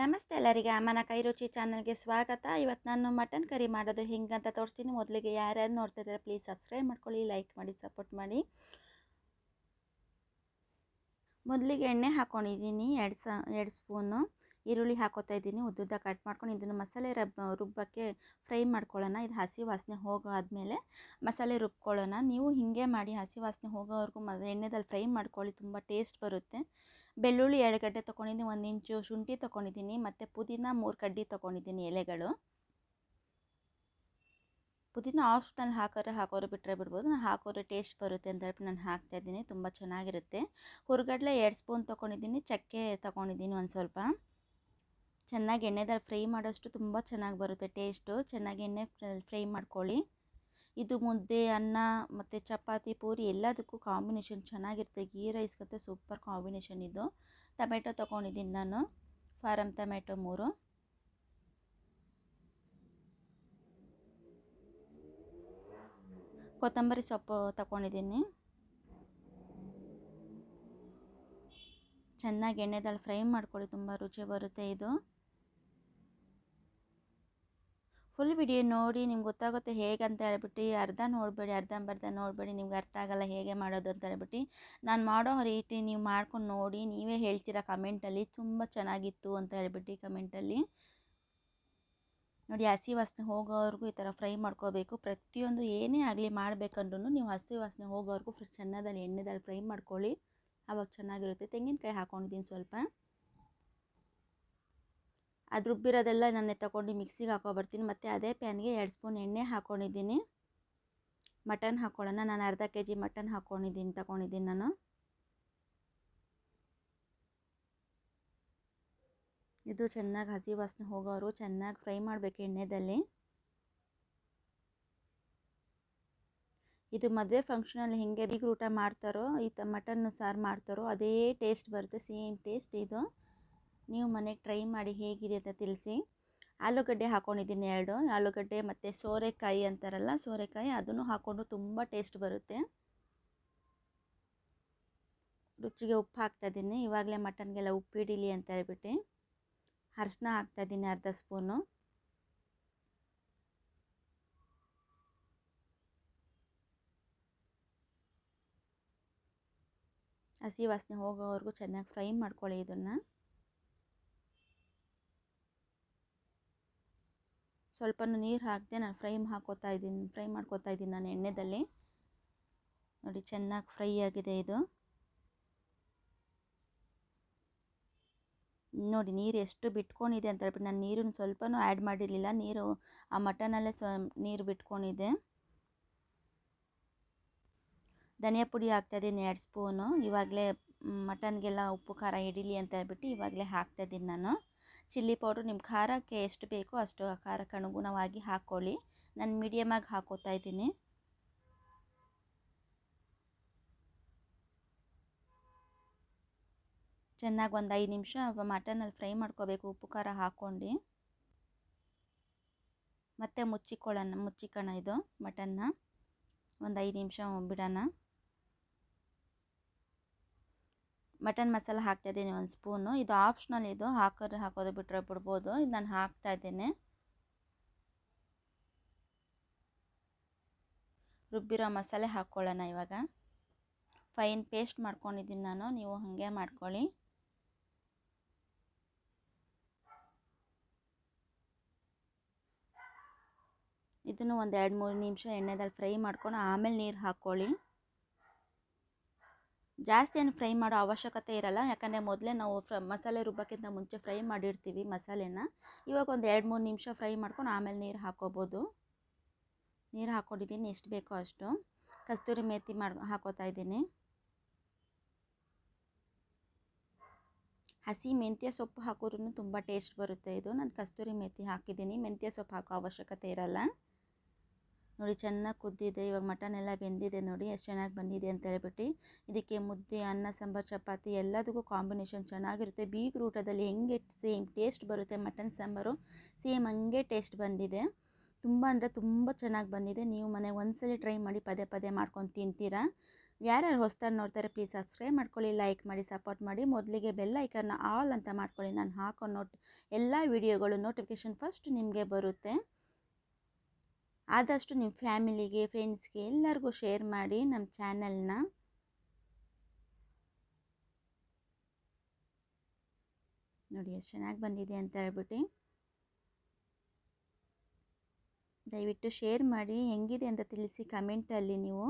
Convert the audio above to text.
ನಮಸ್ತೆ ಎಲ್ಲರಿಗೆ. ಅಮ್ಮನ ಕೈ ರುಚಿ ಚಾನಲ್ಗೆ ಸ್ವಾಗತ. ಇವತ್ತು ನಾನು ಮಟನ್ ಕರಿ ಮಾಡೋದು ಹಿಂಗಂತ ತೋರಿಸ್ತೀನಿ. ಮೊದಲಿಗೆ ಯಾರ್ಯಾರು ನೋಡ್ತಾ ಇದ್ದಾರೆ ಪ್ಲೀಸ್ ಸಬ್ಸ್ಕ್ರೈಬ್ ಮಾಡ್ಕೊಳ್ಳಿ ಲೈಕ್ ಮಾಡಿ ಸಪೋರ್ಟ್ ಮಾಡಿ. ಮೊದಲಿಗೆ ಎಣ್ಣೆ ಹಾಕ್ಕೊಂಡಿದ್ದೀನಿ ಎರಡು ಸ, ಎರಡು ಸ್ಪೂನು ಈರುಳ್ಳಿ ಹಾಕೋತಾ ಇದ್ದೀನಿ, ಉದ್ದುದ್ದ ಕಟ್ ಮಾಡ್ಕೊಂಡು ಇದನ್ನು ಮಸಾಲೆ ರಬ್, ರುಬ್ಬಕ್ಕೆ ಫ್ರೈ ಮಾಡ್ಕೊಳ್ಳೋಣ. ಇದು ಹಸಿ ವಾಸನೆ ಹೋಗೋ ಆದಮೇಲೆ ಮಸಾಲೆ ರುಬ್ಕೊಳ್ಳೋಣ. ನೀವು ಹೀಗೆ ಮಾಡಿ ಹಸಿ ವಾಸನೆ ಹೋಗೋವರೆಗೂ ಮ ಎಣ್ಣೆದಲ್ಲಿ ಫ್ರೈ ಮಾಡ್ಕೊಳ್ಳಿ, ತುಂಬ ಟೇಸ್ಟ್ ಬರುತ್ತೆ. ಬೆಳ್ಳುಳ್ಳಿ ಎರಡು ಗಡ್ಡೆ ತೊಗೊಂಡಿದ್ದೀನಿ, ಒಂದು ಇಂಚು ಶುಂಠಿ ತೊಗೊಂಡಿದ್ದೀನಿ, ಮತ್ತು ಪುದೀನ ಮೂರು ಕಡ್ಡಿ ತೊಗೊಂಡಿದ್ದೀನಿ ಎಲೆಗಳು. ಪುದೀನ ಆಪ್ಷನಲ್ ಹಾಕೋರೆ ಹಾಕೋರು ಬಿಟ್ಟರೆ ಬಿಡ್ಬೋದು, ನಾನು ಹಾಕೋರೆ ಟೇಸ್ಟ್ ಬರುತ್ತೆ ಅಂತ ಹೇಳ್ಬಿಟ್ಟು ನಾನು ಹಾಕ್ತಾಯಿದ್ದೀನಿ ತುಂಬ ಚೆನ್ನಾಗಿರುತ್ತೆ. ಹುರ್ಗಡ್ಲೆ ಎರಡು ಸ್ಪೂನ್ ತೊಗೊಂಡಿದ್ದೀನಿ, ಚಕ್ಕೆ ತೊಗೊಂಡಿದ್ದೀನಿ ಒಂದು ಸ್ವಲ್ಪ. ಚೆನ್ನಾಗಿ ಎಣ್ಣೆದಲ್ಲಿ ಫ್ರೈ ಮಾಡೋಷ್ಟು ತುಂಬ ಚೆನ್ನಾಗಿ ಬರುತ್ತೆ ಟೇಸ್ಟು. ಚೆನ್ನಾಗಿ ಎಣ್ಣೆ ಫ್ರೈ ಮಾಡ್ಕೊಳ್ಳಿ. ಇದು ಮುದ್ದೆ, ಅನ್ನ ಮತ್ತು ಚಪಾತಿ, ಪೂರಿ ಎಲ್ಲದಕ್ಕೂ ಕಾಂಬಿನೇಷನ್ ಚೆನ್ನಾಗಿರುತ್ತೆ. ಗೀ ರೈಸ್ಗಂತೂ ಸೂಪರ್ ಕಾಂಬಿನೇಷನ್ ಇದು. ಟೊಮೆಟೊ ತೊಗೊಂಡಿದ್ದೀನಿ ನಾನು. ಫಾರಮ್ ಟೊಮೆಟೊ ಮೂರು. ಕೊತ್ತಂಬರಿ ಸೊಪ್ಪು ತಗೊಂಡಿದ್ದೀನಿ. ಚೆನ್ನಾಗಿ ಎಣ್ಣೆದಲ್ಲಿ ಫ್ರೈ ಮಾಡ್ಕೊಳ್ಳಿ. ತುಂಬ ರುಚಿ ಬರುತ್ತೆ ಇದು. ಫುಲ್ ವಿಡಿಯೋ ನೋಡಿ ನಿಮ್ಗೆ ಗೊತ್ತಾಗುತ್ತೆ ಹೇಗೆ ಅಂತ ಹೇಳ್ಬಿಟ್ಟು ಅರ್ಧ ನೋಡಬೇಡಿ ಅರ್ಧಂಬರ್ಧ ನೋಡಬೇಡಿ, ನಿಮ್ಗೆ ಅರ್ಥ ಆಗಲ್ಲ ಹೇಗೆ ಮಾಡೋದು ಅಂತ ಹೇಳ್ಬಿಟ್ಟು, ನಾನು ಮಾಡೋ ರೀತಿ ನೀವು ಮಾಡ್ಕೊಂಡು ನೋಡಿ, ನೀವೇ ಹೇಳ್ತೀರಾ ಕಮೆಂಟಲ್ಲಿ ತುಂಬ ಚೆನ್ನಾಗಿತ್ತು ಅಂತ ಹೇಳ್ಬಿಟ್ಟು ಕಮೆಂಟಲ್ಲಿ ನೋಡಿ ಹಸಿ ವಾಸನೆ ಹೋಗೋವರೆಗೂ ಈ ಥರ ಫ್ರೈ ಮಾಡ್ಕೋಬೇಕು, ಪ್ರತಿಯೊಂದು ಏನೇ ಆಗಲಿ ಮಾಡಬೇಕಂದ್ರೂ ನೀವು ಹಸಿ ವಾಸನೆ ಹೋಗೋವರೆಗೂ ಚೆನ್ನಾದಲ್ಲಿ ಎಣ್ಣೆದಲ್ಲಿ ಫ್ರೈ ಮಾಡ್ಕೊಳ್ಳಿ ಆವಾಗ ಚೆನ್ನಾಗಿರುತ್ತೆ. ತೆಂಗಿನಕಾಯಿ ಹಾಕ್ಕೊಂಡಿದ್ದೀನಿ ಸ್ವಲ್ಪ. ಅದು ರುಬ್ಬಿರೋದೆಲ್ಲ ನಾನು ತಗೊಂಡು ಮಿಕ್ಸಿಗೆ ಹಾಕೊಬರ್ತೀನಿ. ಮತ್ತು ಅದೇ ಪ್ಯಾನ್ಗೆ ಎರಡು ಸ್ಪೂನ್ ಎಣ್ಣೆ ಹಾಕ್ಕೊಂಡಿದ್ದೀನಿ ಮಟನ್ ಹಾಕ್ಕೊಳ್ಳೋಣ ನಾನು ಅರ್ಧ ಕೆ ಜಿ ಮಟನ್ ಹಾಕ್ಕೊಂಡಿದ್ದೀನಿ ತಗೊಂಡಿದ್ದೀನಿ ನಾನು. ಇದು ಚೆನ್ನಾಗಿ ಹಸಿ ವಾಸನೆ ಹೋಗೋರು ಚೆನ್ನಾಗಿ ಫ್ರೈ ಮಾಡಬೇಕು ಎಣ್ಣೆದಲ್ಲಿ. ಇದು ಮದುವೆ ಫಂಕ್ಷನಲ್ಲಿ ಹೇಗೆ ಬಿಗ್ ಊಟ ಮಾಡ್ತಾರೋ, ಈ ತ ಮಟನ್ ಸಾರು ಮಾಡ್ತಾರೋ, ಅದೇ ಟೇಸ್ಟ್ ಬರುತ್ತೆ. ಸೇಮ್ ಟೇಸ್ಟ್ ಇದು. ನೀವು ಮನೆಗೆ ಟ್ರೈ ಮಾಡಿ ಹೇಗಿದೆ ಅಂತ ತಿಳಿಸಿ. ಆಲೂಗಡ್ಡೆ ಹಾಕ್ಕೊಂಡಿದ್ದೀನಿ ಎರಡು. ಆಲೂಗಡ್ಡೆ ಮತ್ತು ಸೋರೆಕಾಯಿ ಅಂತಾರಲ್ಲ, ಸೋರೆಕಾಯಿ ಅದನ್ನು ಹಾಕ್ಕೊಂಡು ತುಂಬ ಟೇಸ್ಟ್ ಬರುತ್ತೆ. ರುಚಿಗೆ ಉಪ್ಪು ಹಾಕ್ತಾಯಿದ್ದೀನಿ ಇವಾಗಲೇ ಮಟನ್ಗೆಲ್ಲ ಉಪ್ಪು ಹಿಡೀಲಿ ಅಂತ ಹೇಳ್ಬಿಟ್ಟು. ಅರಿಶಿನ ಹಾಕ್ತಾಯಿದ್ದೀನಿ ಅರ್ಧ ಸ್ಪೂನು. ಹಸಿ ವಾಸನೆ ಹೋಗೋವರೆಗೂ ಚೆನ್ನಾಗಿ ಫ್ರೈ ಮಾಡ್ಕೊಳ್ಳಿ ಇದನ್ನು. ಸ್ವಲ್ಪ ನೀರು ಹಾಕಿದೆ ನಾನು ಫ್ರೈ ಹಾಕೋತಾ ಇದ್ದೀನಿ ಫ್ರೈ ಮಾಡ್ಕೋತಾ ಇದ್ದೀನಿ ನಾನು ಎಣ್ಣೆದಲ್ಲಿ. ನೋಡಿ ಚೆನ್ನಾಗಿ ಫ್ರೈ ಆಗಿದೆ ಇದು. ನೋಡಿ ನೀರು ಎಷ್ಟು ಬಿಟ್ಕೊಂಡಿದೆ ಅಂತ ಹೇಳ್ಬಿಟ್ಟು ನಾನು ನೀರನ್ನು ಸ್ವಲ್ಪನೂ ಆ್ಯಡ್ ಮಾಡಿರಲಿಲ್ಲ, ನೀರು ಆ ಮಟನಲ್ಲೇ ಸ್ವ ನೀರು ಬಿಟ್ಕೊಂಡಿದೆ ಧನಿಯಾ ಪುಡಿ ಹಾಕ್ತಾಯಿದ್ದೀನಿ ಎರಡು ಸ್ಪೂನು ಇವಾಗಲೇ ಮಟನ್ಗೆಲ್ಲ ಉಪ್ಪು ಖಾರ ಹಿಡೀಲಿ ಅಂತ ಹೇಳ್ಬಿಟ್ಟು ಇವಾಗಲೇ ಹಾಕ್ತಾಯಿದ್ದೀನಿ ನಾನು. ಚಿಲ್ಲಿ ಪೌಡ್ರ್ ನಿಮ್ಮ ಖಾರಕ್ಕೆ ಎಷ್ಟು ಬೇಕೋ ಅಷ್ಟು ಖಾರಕ್ಕೆ ಅನುಗುಣವಾಗಿ ಹಾಕ್ಕೊಳ್ಳಿ. ನಾನು ಮೀಡಿಯಮಾಗಿ ಹಾಕೋತಾ ಇದ್ದೀನಿ. ಚೆನ್ನಾಗಿ ಒಂದು ಐದು ನಿಮಿಷ ಮಟನಲ್ಲಿ ಫ್ರೈ ಮಾಡ್ಕೋಬೇಕು. ಉಪ್ಪು, ಖಾರ ಹಾಕ್ಕೊಂಡು. ಮತ್ತೆ ಮುಚ್ಚಿಕೊಳ್ಳೋಣ, ಮುಚ್ಚಿಕೋಣ ಇದು ಮಟನ್ನ. ಒಂದು ಐದು ನಿಮಿಷ ಬಿಡೋಣ. ಮಟನ್ ಮಸಾಲ ಹಾಕ್ತಾಯಿದ್ದೀನಿ ಒಂದು ಸ್ಪೂನು. ಇದು ಆಪ್ಷನಲ್ ಇದು. ಹಾಕೋದ್ರೆ ಹಾಕೋದು ಬಿಟ್ಟರೆ ಬಿಡ್ಬೋದು. ಇದು ನಾನು ಹಾಕ್ತಾ ಇದ್ದೇನೆ ರುಬ್ಬಿರೋ ಮಸಾಲೆ ಹಾಕ್ಕೊಳ್ಳೋಣ ಇವಾಗ. ಫೈನ್ ಪೇಸ್ಟ್ ಮಾಡ್ಕೊಂಡಿದ್ದೀನಿ ನಾನು. ನೀವು ಹಾಗೆ ಮಾಡ್ಕೊಳ್ಳಿ. ಇದನ್ನು ಒಂದು ಎರಡು ಮೂರು ನಿಮಿಷ ಎಣ್ಣೆದಲ್ಲಿ ಫ್ರೈ ಮಾಡ್ಕೊಂಡು ಆಮೇಲೆ ನೀರು ಹಾಕ್ಕೊಳ್ಳಿ. ಜಾಸ್ತಿ ಏನು ಫ್ರೈ ಮಾಡೋ ಅವಶ್ಯಕತೆ ಇರಲ್ಲ. ಯಾಕಂದರೆ ಮೊದಲೇ ನಾವು ಫ್ರ, ಮಸಾಲೆ ರುಬ್ಬಕ್ಕಿಂತ ಮುಂಚೆ ಫ್ರೈ ಮಾಡಿರ್ತೀವಿ ಮಸಾಲೆನ. ಇವಾಗ ಒಂದು ಎರಡು ಮೂರು ನಿಮಿಷ ಫ್ರೈ ಮಾಡ್ಕೊಂಡು ಆಮೇಲೆ ನೀರು ಹಾಕೋಬೋದು. ನೀರು ಹಾಕ್ಕೊಂಡಿದ್ದೀನಿ ಎಷ್ಟು ಬೇಕೋ ಅಷ್ಟು. ಕಸ್ತೂರಿ ಮೇಥಿ ಮಾಡಿ, ಹಾಕೋತಾ ಇದ್ದೀನಿ. ಹಸಿ ಮೆಂತ್ಯ ಸೊಪ್ಪು ಹಾಕೋದ್ರೂ ತುಂಬ ಟೇಸ್ಟ್ ಬರುತ್ತೆ ಇದು. ನಾನು ಕಸ್ತೂರಿ ಮೇಥಿ ಹಾಕಿದ್ದೀನಿ. ಮೆಂತ್ಯ ಸೊಪ್ಪು ಹಾಕೋ ಅವಶ್ಯಕತೆ ಇರಲ್ಲ. ನೋಡಿ ಚೆನ್ನಾಗಿ ಕುದ್ದಿದೆ, ಇವಾಗ ಮಟನ್ ಎಲ್ಲ ಬೆಂದಿದೆ ನೋಡಿ, ಎಷ್ಟು ಚೆನ್ನಾಗಿ ಬಂದಿದೆ ಅಂತ ಹೇಳ್ಬಿಟ್ಟು. ಇದಕ್ಕೆ ಮುದ್ದೆ, ಅನ್ನ, ಸಾಂಬಾರು, ಚಪಾತಿ ಎಲ್ಲದಕ್ಕೂ ಕಾಂಬಿನೇಷನ್ ಚೆನ್ನಾಗಿರುತ್ತೆ. ಬೀಗ್ ರೂಟದಲ್ಲಿ ಹೆಂಗೆ ಸೇಮ್ ಟೇಸ್ಟ್ ಬರುತ್ತೆ ಮಟನ್ ಸಾಂಬಾರು ಸೇಮ್ ಹಂಗೆ ಟೇಸ್ಟ್ ಬಂದಿದೆ. ತುಂಬ ಅಂದರೆ ತುಂಬ ಚೆನ್ನಾಗಿ ಬಂದಿದೆ. ನೀವು ಮನೆ ಒಂದ್ಸಲಿ ಟ್ರೈ ಮಾಡಿ ಪದೇ ಪದೇ ಮಾಡ್ಕೊಂಡು ತಿಂತೀರಾ. ಯಾರ್ಯಾರು ಹೊಸ್ದಾಗಿ ನೋಡ್ತಾರೆ ಪ್ಲೀಸ್ ಸಬ್ಸ್ಕ್ರೈಬ್ ಮಾಡ್ಕೊಳ್ಳಿ ಲೈಕ್ ಮಾಡಿ ಸಪೋರ್ಟ್ ಮಾಡಿ. ಮೊದಲಿಗೆ ಬೆಲ್ ಐಕನ್ನ ಆಲ್ ಅಂತ ಮಾಡ್ಕೊಳ್ಳಿ. ನಾನು ಹಾಕೋ ನೋಟ್ ಎಲ್ಲ ವಿಡಿಯೋಗಳು ನೋಟಿಫಿಕೇಷನ್ ಫಸ್ಟ್ ನಿಮಗೆ ಬರುತ್ತೆ. ಆದಷ್ಟು ನಿಮ್ಮ ಫ್ಯಾಮಿಲಿಗೆ, ಫ್ರೆಂಡ್ಸ್ಗೆ ಎಲ್ಲರಿಗೂ ಶೇರ್ ಮಾಡಿ ನಮ್ಮ ಚಾನಲ್ನ. ನೋಡಿ ಎಷ್ಟು ಚೆನ್ನಾಗಿ ಬಂದಿದೆ ಅಂತ ಹೇಳ್ಬಿಟ್ಟು. ದಯವಿಟ್ಟು ಶೇರ್ ಮಾಡಿ, ಹೆಂಗಿದೆ ಅಂತ ತಿಳಿಸಿ ಕಮೆಂಟಲ್ಲಿ ನೀವು.